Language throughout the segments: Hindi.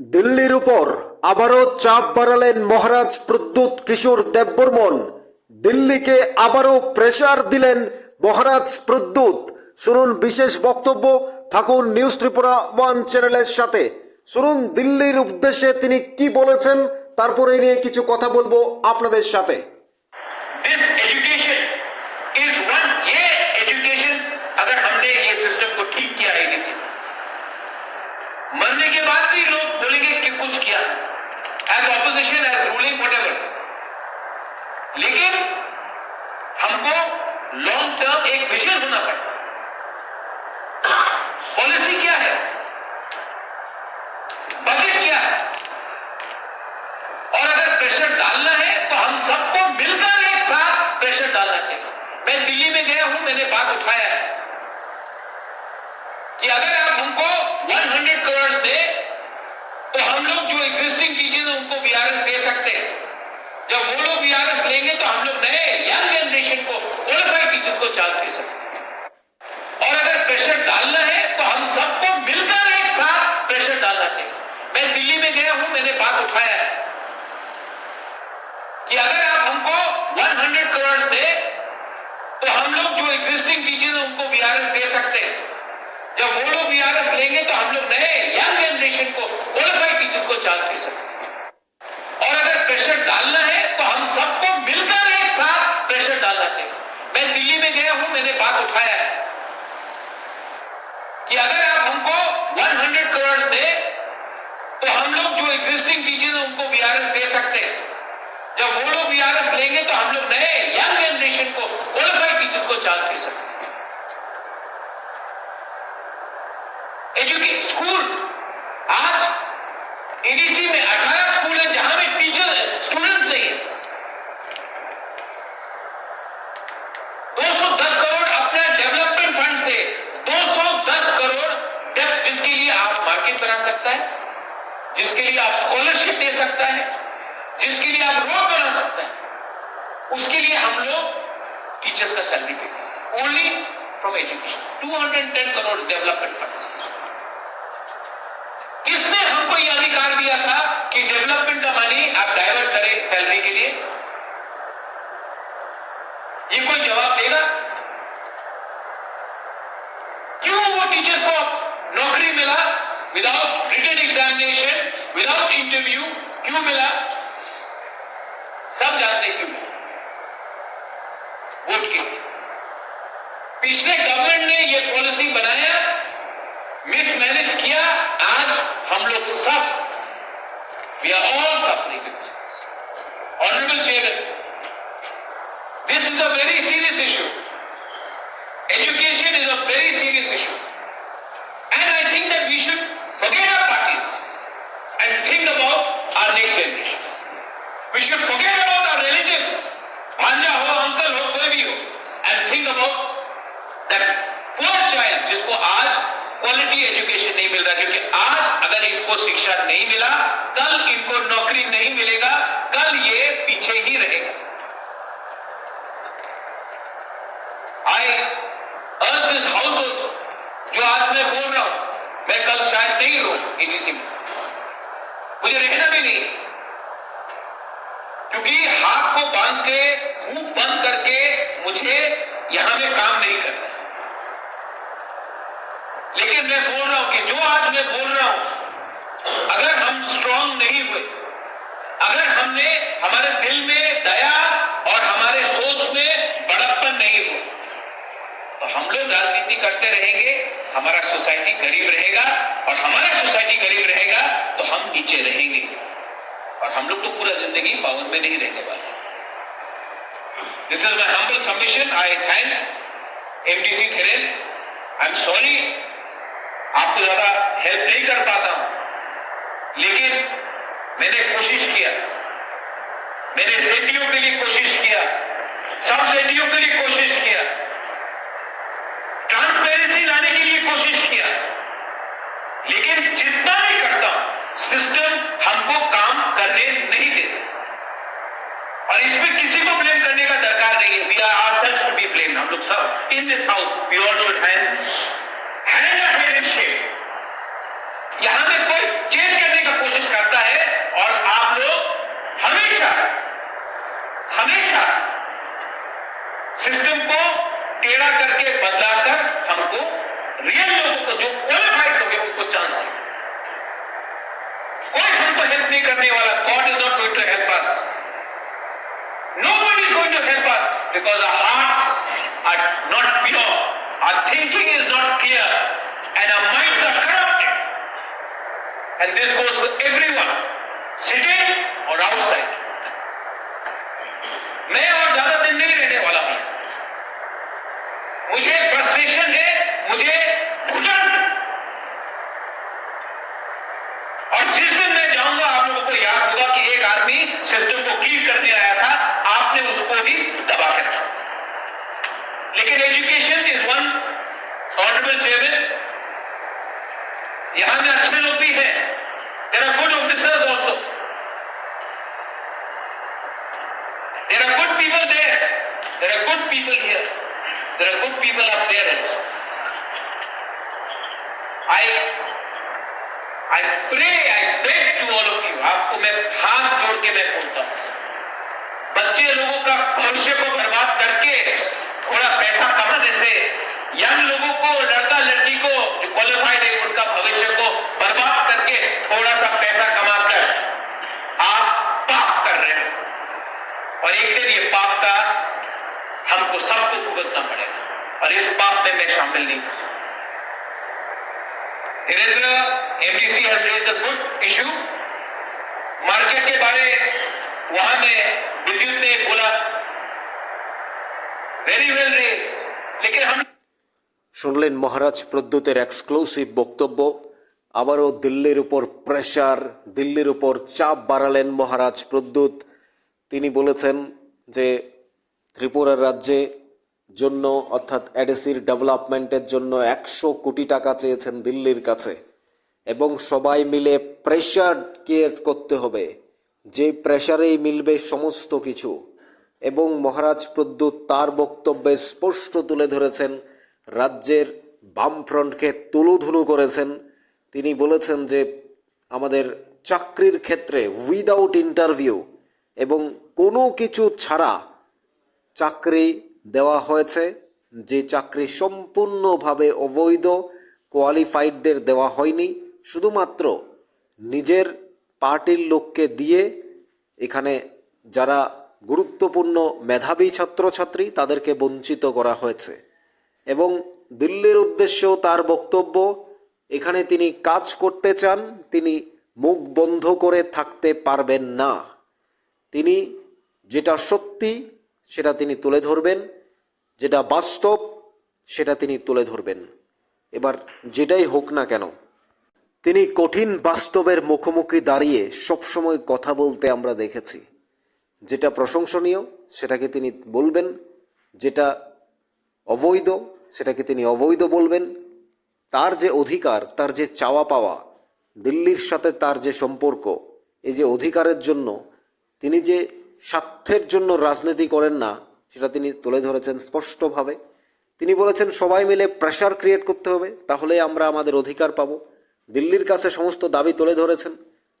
দিল্লির উপর আবারও চাপ বাড়ালেন মহারাজ প্রদ্যুৎ কিশোর দেববর্মন দিল্লিকে আবারও প্রেসার দিলেন মহারাজ প্রদ্যুৎ শুনুন বিশেষ বক্তব্য থাকুন নিউজ ত্রিপুরা ওয়ান চ্যানেলের সাথে শুনুন দিল্লির উদ্দেশ্যে তিনি কি বলেছেন তারপরে এই নিয়ে কিছু কথা বলবো আপনাদের সাথে दिस एजुकेशन इज वन ये एजुकेशन अगर हमने ये सिस्टम को ठीक किया है किसी मरने के बाद भी लोग बोलेंगे कि कुछ किया। As opposition as ruling what लेकिन हमको लॉन्ग टर्म एक विजन होना पड़ेगा पॉलिसी क्या है? बजट क्या है? और अगर प्रेशर डालना है तो हम सबको मिलकर एक साथ प्रेशर डालना चाहिए। मैं दिल्ली में गया हूँ, मैंने बात उठाया है। अगर आप हमको 100 करोड़ दे तो हम लोग जो एग्जिस्टिंग टीचर्स हैं, उनको बीआरएस दे सकते हैं। जब वो लोग बीआरएस लेंगे तो हम लोग नए यंग जनरेशन को क्वालिफाइड टीचर्स को चांस दे सकते और अगर प्रेशर डालना है तो हम सबको मिलकर एक साथ प्रेशर डालना चाहिए। मैं दिल्ली में गया हूँ, मैंने बात उठाया है कि अगर आप हमको 100 करोड़ दे तो हम लोग जो एग्जिस्टिंग टीचर्स हैं, उनको बीआरएस दे सकते हैं। जब वो लोग बीआरएस लेंगे तो हम लोग नए यंग जनरेशन को क्वालिफाइड टीचर्स को चांस दे सकते और अगर प्रेशर डालना है तो हम सबको मिलकर एक साथ प्रेशर डालना चाहिए। मैं दिल्ली में गया हूँ, मैंने बात उठाया है कि अगर आप हमको 100 करोड़ दे तो हम लोग जो एग्जिस्टिंग टीचर्स हैं, उनको बीआरएस दे सकते हैं। जब वो लोग बीआरएस लेंगे तो हम लोग नए यंग जनरेशन को क्वालिफाइड टीचर्स को चांस दे सकते हैं। Educate school. आज एडीसी में 18 स्कूल है, जहाँ में टीचर स्टूडेंट्स नहीं है। 210 करोड़ अपने डेवलपमेंट फंड से 210 करोड़ डेप जिसके लिए आप मार्केट बना सकता है, जिसके लिए आप स्कॉलरशिप दे सकता है, जिसके लिए आप रोड बना सकता है, उसके लिए हम लोग टीचर्स का सैलरी पे only from education 210 crore development fund अधिकार दिया था कि डेवलपमेंट का मनी आप डाइवर्ट करें सैलरी के लिए। ये कोई जवाब देगा? क्यों वो टीचर्स को नौकरी मिला? Without written examination without interview क्यों मिला? सब जानते क्यों? वोट के पिछले गवर्नमेंट ने ये पॉलिसी बनाया मिसमैनेज किया हम लोग सब we are all suffering honourable chairman this is a very serious issue education is a very serious issue and I think that we should forget our parties and think about our next generation. We should forget about our relatives, भांजा हो अंकल हो कोई भी हो and think about that poor child जिसको आज क्वालिटी एजुकेशन नहीं मिल रहा, क्योंकि आज अगर इनको शिक्षा नहीं मिला, कल इनको नौकरी नहीं मिलेगा, कल ये पीछे ही रहेगा। आई अर्ज़ दिस हाउस जो आज मैं बोल रहा हूँ, मैं कल शायद नहीं रहूँ एबीसी में। मुझे रहना भी नहीं। क्योंकि हाथ को बाँध के, मुँह बंद करके मुझे यहाँ में काम नहीं करना। लेकिन मैं बोल रहा हूँ कि जो आज मैं बोल रहा हूँ, अगर हम स्ट्रांग नहीं हुए, अगर हमने हमारे दिल में दया और हमारे सोच में बड़प्पन नहीं हुआ तो हम लोग राजनीति करते रहेंगे, हमारा सोसाइटी गरीब रहेगा और हमारा सोसाइटी गरीब रहेगा तो हम नीचे रहेंगे। और हम लोग तो पूरा ज़िंदगी पावन में नहीं रहने वाले this is my humble submission I thank MDC Kheren I am sorry आपको ज़्यादा हेल्प नहीं कर पाता हूँ। लेकिन मैंने कोशिश किया। मैंने सेंडियों के लिए कोशिश किया। सब सेंडियों के लिए कोशिश किया। ट्रांसपेरेंसी लाने के लिए कोशिश किया। लेकिन जितना भी करता हूँ सिस्टम हमको काम करने नहीं देता। और इसमें किसी को ब्लेम करने का दरकार नहीं है। We are ourselves to be blame हम लोग सब in this house we all should hand है या यहाँ में कोई चेंज करने का कोशिश करता है और आप लोग हमेशा हमेशा सिस्टम को टेढ़ा करके बदला कर हमको रियल लोगों को, जो क्वालिफाइड लोग उनको चांस दें। कोई हमको हेल्प नहीं करने वाला God is not going to help us no one is going to help us because are not pure our thinking is not clear, and our minds are corrupted. And this goes for everyone, sitting or outside. मैं और ज़्यादा दिन नहीं रहने वाला हूँ मुझे फ्रस्ट्रेशन है मुझे घुटन और जिस दिन मैं जाऊँगा आप लोगों को याद होगा कि एक आदमी सिस्टम को क्लीन करने आया था आपने उसको ही दबा कर रखा। लेकिन education is one honourable chairman यहाँ में अच्छे लोग भी हैं। There are good officers also there are good people there there are good people here there are good people up there also I I pray I beg to all of you आपको मैं हाथ जोड़ के मैं बोलता हूँ। बच्चे लोगों का भविष्य को बर्बाद करके थोड़ा यंग लोगों को, लड़का लड़की को, जो क्वालिफाइड है, उनका भविष्य को बर्बाद करके थोड़ा सा पैसा कमाकर आप पाप कर रहे हो। और एक दिन ये पाप का हमको सबको भुगतना पड़ेगा। और इस पाप में मैं शामिल नहीं हूँ Dhirendra MDC has raise a good issue market के बारे वहाँ में विद्युत ने बोला वेरी वेल रेज लेकिन हम শুনলেন মহারাজ প্রদ্যুতের এক্সক্লুসিভ বক্তব্য। আবারও দিল্লির উপর প্রেশার, দিল্লির উপর চাপ বাড়ালেন মহারাজ প্রদ্যুৎ তিনি বলেছেন যে ত্রিপুরার রাজ্যে জন্য, অর্থাৎ অ্যাডেসির ডেভেলপমেন্টের জন্য একশো কোটি টাকা চেয়েছেন দিল্লির কাছে। এবং সবাই মিলে প্রেশার ক্রিয়েট করতে হবে। যে প্রেশারেই মিলবে সমস্ত কিছু। এবং মহারাজ প্রদ্যুৎ তার বক্তব্যে স্পষ্ট তুলে ধরেছেন রাজ্যের বামফ্রন্টকে তুলুধুলু করেছেন। তিনি বলেছেন যে, আমাদের চাকরির ক্ষেত্রে উইদাউট ইন্টারভিউ এবং কোনো কিছু ছাড়া চাকরি দেওয়া হয়েছে, যে চাকরি সম্পূর্ণভাবে অবৈধ কোয়ালিফাইডদের দেওয়া হয়নি, শুধুমাত্র নিজের পার্টির লোককে দিয়ে এখানে যারা গুরুত্বপূর্ণ মেধাবী ছাত্রছাত্রী, তাদেরকে বঞ্চিত করা হয়েছে। এবং দিল্লির উদ্দেশ্যেও তার বক্তব্য, এখানে তিনি কাজ করতে চান, তিনি মুখ বন্ধ করে থাকতে পারবেন না। তিনি যেটা সত্যি, সেটা তিনি তুলে ধরবেন, যেটা বাস্তব, সেটা তিনি তুলে ধরবেন। এবার যেটাই হোক না কেন, তিনি কঠিন বাস্তবের মুখোমুখি দাঁড়িয়ে সবসময় কথা বলতে আমরা দেখেছি। যেটা প্রশংসনীয়, সেটাকে তিনি বলবেন, যেটা অবৈধ সেটাকে তিনি অবৈধ বলবেন। তার যে অধিকার, তার যে চাওয়া পাওয়া, দিল্লির সাথে তার যে সম্পর্ক, এই যে অধিকারের জন্য, তিনি যে স্বার্থের জন্য রাজনীতি করেন না, সেটা তিনি তুলে ধরেছেন স্পষ্টভাবে। তিনি বলেছেন, সবাই মিলে প্রেশার ক্রিয়েট করতে হবে, তাহলে আমরা আমাদের অধিকার পাবো। দিল্লির কাছে সমস্ত দাবি তুলে ধরেছেন,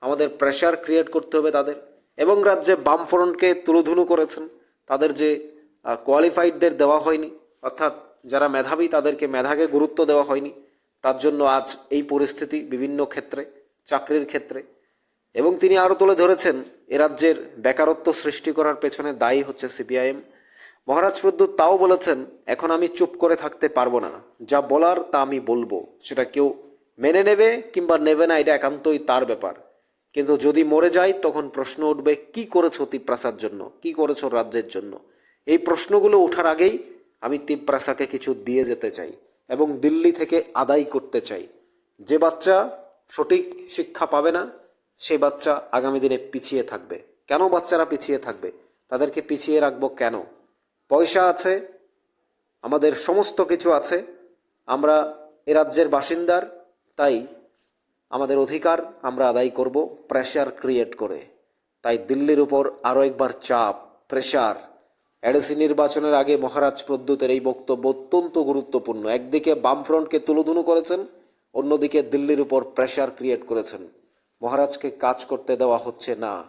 আমাদের প্রেশার ক্রিয়েট করতে হবে তাদের। এবং রাজ্যে বামফ্রন্টকে তুলোধুনু করেছেন, তাদের যে কোয়ালিফাইডদের দেওয়া হয়নি, অর্থাৎ যারা মেধাবী, তাদেরকে মেধাকে গুরুত্ব দেওয়া হয়নি। তার জন্য আজ এই পরিস্থিতি বিভিন্ন ক্ষেত্রে, চাকরির ক্ষেত্রে এবং তিনি আরও তুলে ধরেছেন, এ রাজ্যের বেকারত্ব সৃষ্টি করার পেছনে দায়ী হচ্ছে সিপিআইএম। মহারাজ প্রদ্যুৎ তাও বলেছেন, এখন আমি চুপ করে থাকতে পারব না। যা বলার তা আমি বলব। সেটা কেউ মেনে নেবে কিংবা নেবে না, এটা একান্তই তার ব্যাপার। কিন্তু যদি মরে যায়, তখন প্রশ্ন উঠবে, কি করেছ তিপ্রাসার জন্য? কি করেছ রাজ্যের জন্য? এই প্রশ্নগুলো ওঠার আগেই আমি তিপ্রাসাকে কিছু দিয়ে যেতে চাই এবং দিল্লি থেকে আদায় করতে চাই। যে বাচ্চা সঠিক শিক্ষা পাবে না সেই বাচ্চা আগামী দিনে পিছিয়ে থাকবে। কেন বাচ্চারা পিছিয়ে থাকবে? তাদেরকে পিছিয়ে রাখব কেন? পয়সা আছে, আমাদের সমস্ত কিছু আছে, আমরা এ রাজ্যের বাসিন্দার, তাই আমাদের অধিকার আমরা আদায় করব প্রেশার ক্রিয়েট করে। তাই দিল্লির উপর আরও একবার চাপ প্রেশার এডিসি নির্বাচনের আগে মহারাজ প্রদ্যুতের এই বক্তব্য অত্যন্ত গুরুত্বপূর্ণ। একদিকে বামফ্রন্টকে তুলোধুনু করেছেন, অন্যদিকে দিল্লির উপর প্রেশার ক্রিয়েট করেছেন। মহারাজকে কাজ করতে দেওয়া হচ্ছে না।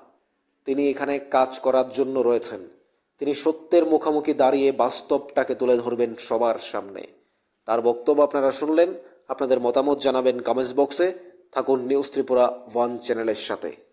তিনি এখানে কাজ করার জন্য রয়েছেন। তিনি সত্যের মুখোমুখি দাঁড়িয়ে বাস্তবটাকে তুলে ধরবেন সবার সামনে। তার বক্তব্য আপনারা শুনলেন। আপনাদের মতামত জানাবেন কমেন্টস বক্সে থাকুন নিউজ ত্রিপুরা ওয়ান চ্যানেলের সাথে।